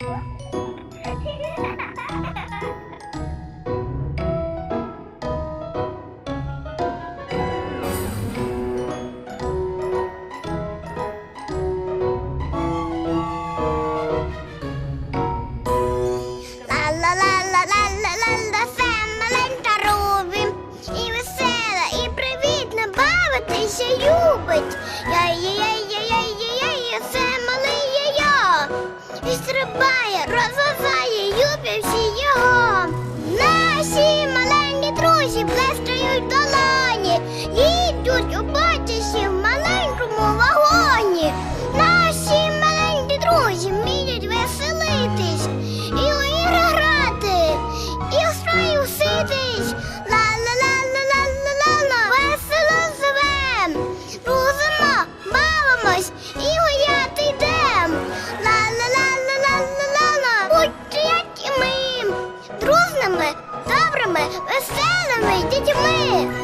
любить. І стрибає, розвиває, всі його. Наші маленькі друзі плескають долоні. Їдуть у батісі в маленькому вагоні. Наші маленькі друзі вміють веселитись і у ігри грати, і в строю ситись. Як і ми. Дружними, добрими, веселими дітьми.